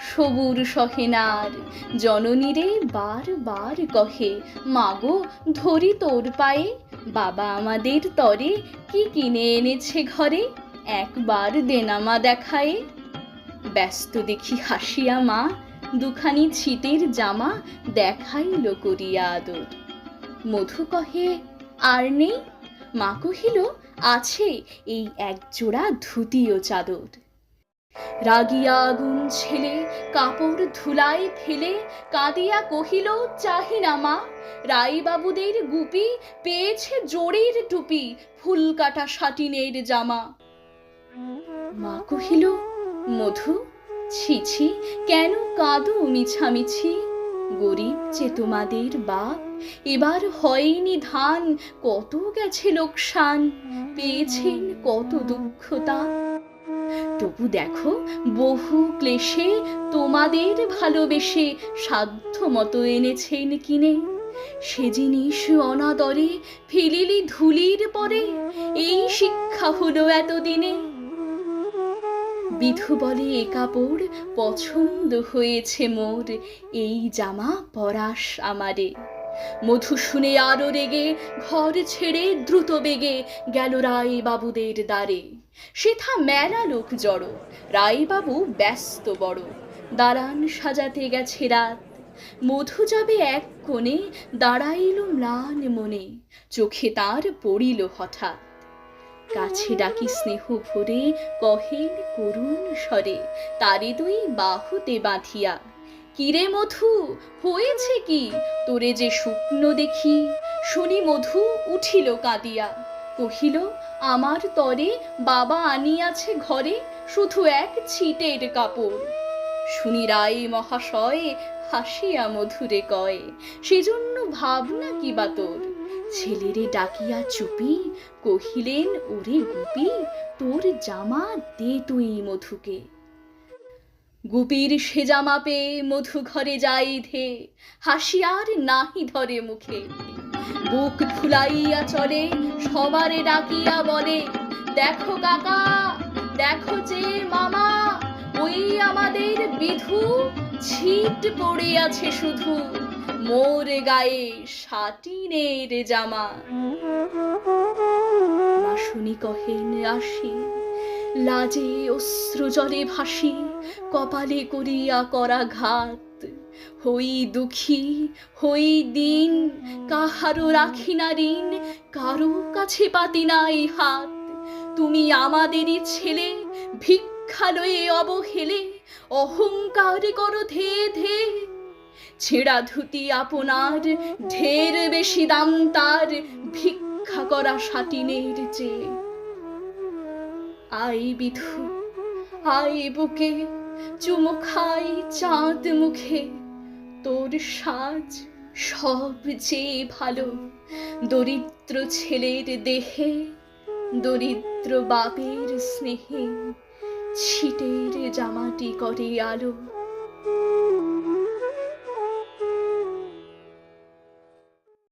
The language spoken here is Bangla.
সবুর সহেনার। জননীরে বার বার কহে মাগো ধরি তোর পায়ে। বাবা আমাদের তরে কি কিনে এনেছে ঘরে? একবার দেনামা দেখায়ে। ব্যস্ত দেখি হাসিয়া মা, দুখানি ছিটের জামা দেখাইল করিয়া আদর। মধু কহে, আর নেই? মা কহিল, আছে, এই একজোড়া ধুতি ও চাদর। রাগিয়া আগুন ছেলে, কাপড় ধুলাই ফেলে, কাঁদিয়া কহিল চাহি না মা, রায়বাবুদের গুপি পেয়েছে জোরের টুপি ফুল কাটা সাটিনের জামা। মা কহিল, মধু, ছি ছি, কেন কাঁদো মিছামিছি? গরিব যে তোমাদের বাপ, এবার হয়নি ধান, কত গেছে লোকসান? পেয়েছেন কত দুঃখতা তবু দেখো, বহু ক্লেশে তোমাদের ভালোবেসে সাধ্য মতো এনেছেন কিনে। সে জিনিস অনাদরে ফেলিলি ধুলির পরে, এই শিক্ষা হলো এতদিনে। বিধু বলে, এ কাপড় পছন্দ হয়েছে মোর, এই জামা পরাস আমারে। মধু শুনে আরও রেগে, ঘর ছেড়ে দ্রুত বেগে গেল রায় বাবুদের দ্বারে। সেথা মেলা লোক জড়ো। রায়বাবু ব্যস্ত বড়। দালান সাজাতে গেছে রাত। মধু যাবে এক কোণে, দাঁড়াইল ম্লান মনে। চোখে তার পড়িল হঠাৎ। কাছে ডাকি স্নেহ ভরে কহেন করুণ স্বরে, তারে দুই বাহুতে বাঁধিয়া। কিরে মধু, হয়েছে কি? তোরে যে শুকনো দেখি, শুনি মধু উঠিল কাঁদিয়া। কহিল, আমার তরে বাবা আনিয়াছে ঘরে, শুধু এক ছিটের কাপড়। শুনি রায় মহাশয়ে, হাসিয়া মধুরে কয়, সেজন্য ভাবনা কি বা তোর? ছেলেরে ডাকিয়া চুপি, কহিলেন, ওরে গুপি, তোর জামা দে তুই মধুকে। গুপির সে জামা পেয়ে মধু ঘরে যাই ধে, হাসিয়ার নাহি ধরে মুখে। বুক ফুলাইয়া চলে, সবারে ডাকিয়া বলে, দেখো কাকা, দেখো যে মামা, ওই আমাদের বিধু, ছিট পড়ে আছে শুধু, মোর গায়ে সাটিনের জামা। শুনি কহেন, আসি। লাজে অশ্রু জলে ভাসি, কপালে করিয়া করা ঘাত হই দুঃখী, হই দিন, কাহারও রাখি না ঋণ, কারও কাছে পাতি নাই হাত। তুমি আমাদেরই ছেলে ভিক্ষা লয়ে অবহেলে, অহংকার করো ধে ধে। ছেঁড়া ধুতি আপনার, ঢের বেশি দাম তার, ভিক্ষা করা সাটিনের চেয়ে। আই বিধু আই বুকে, চুমো খাই চাঁদ মুখে। তোর সাজ সব যে ভালো, দরিদ্র ছেলের দেহে, দরিদ্র বাপের স্নেহে, ছিটের জামাটি করে আলো।